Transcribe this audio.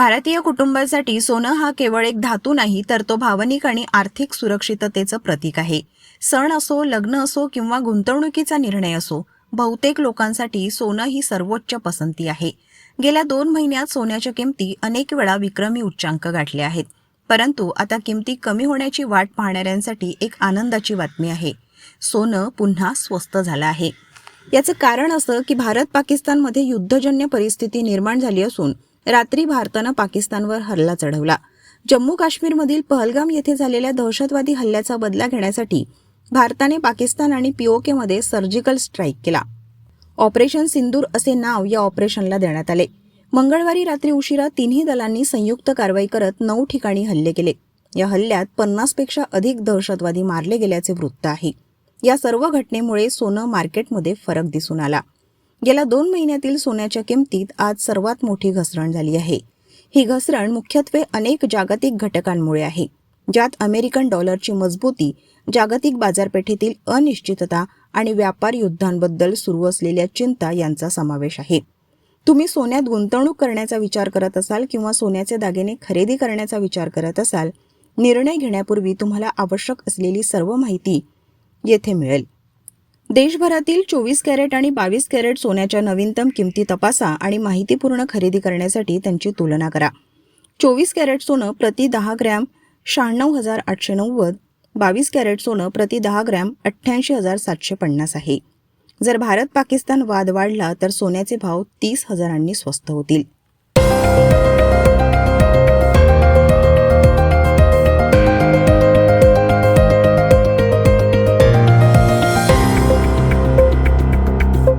भारतीय कुटुंबासाठी सोनं हा केवळ एक धातू नाही तर तो भावनिक आणि आर्थिक सुरक्षिततेचं प्रतीक आहे. सण असो लग्न असो किंवा गुंतवणुकीचा निर्णय असो बहुतेक लोकांसाठी सोनं ही सर्वोच्च पसंती आहे. गेल्या दोन महिन्यात सोन्याच्या किमती अनेक वेळा विक्रमी उच्चांक गाठले आहेत. परंतु आता किमती कमी होण्याची वाट पाहणाऱ्यांसाठी एक आनंदाची बातमी आहे. सोनं पुन्हा स्वस्त झालं आहे. याचं कारण असं की भारत पाकिस्तानमध्ये युद्धजन्य परिस्थिती निर्माण झाली असून रात्री भारतानं पाकिस्तानवर हल्ला चढवला. जम्मू काश्मीरमधील पहलगाम येथे झालेल्या दहशतवादी हल्ल्याचा बदला घेण्यासाठी भारताने पाकिस्तान आणि पीओकेमध्ये सर्जिकल स्ट्राईक केला. ऑपरेशन सिंदूर असे नाव या ऑपरेशनला देण्यात आले. मंगळवारी रात्री उशिरा तिन्ही दलांनी संयुक्त कारवाई करत नऊ ठिकाणी हल्ले केले. या हल्ल्यात पन्नासपेक्षा अधिक दहशतवादी मारले गेल्याचे वृत्त आहे. या सर्व घटनेमुळे सोनं मार्केटमध्ये फरक दिसून आला. गेल्या दोन महिन्यातील सोन्याच्या किमतीत आज सर्वात मोठी घसरण झाली आहे. ही घसरण मुख्यत्वे अनेक जागतिक घटकांमुळे आहे. ज्यात अमेरिकन डॉलरची मजबूती जागतिक बाजारपेठेतील अनिश्चितता आणि व्यापार युद्धांबद्दल सुरू असलेल्या चिंता यांचा समावेश आहे. तुम्ही सोन्यात गुंतवणूक करण्याचा विचार करत असाल किंवा सोन्याचे दागिने खरेदी करण्याचा विचार करत असाल निर्णय घेण्यापूर्वी तुम्हाला आवश्यक असलेली सर्व माहिती येथे मिळेल. देशभरातील चोवीस कॅरेट आणि बावीस कॅरेट सोन्याच्या नवीनतम किमती तपासा आणि माहितीपूर्ण खरेदी करण्यासाठी त्यांची तुलना करा. चोवीस कॅरेट सोनं प्रति दहा ग्रॅम शहाण्णव हजार आठशे नव्वद बावीस कॅरेट सोनं प्रति दहा ग्रॅम अठ्ठ्याऐंशी हजार सातशे पन्नास आहे. जर भारत पाकिस्तान वाद वाढला तर सोन्याचे भाव तीस हजारांनी स्वस्त होतील.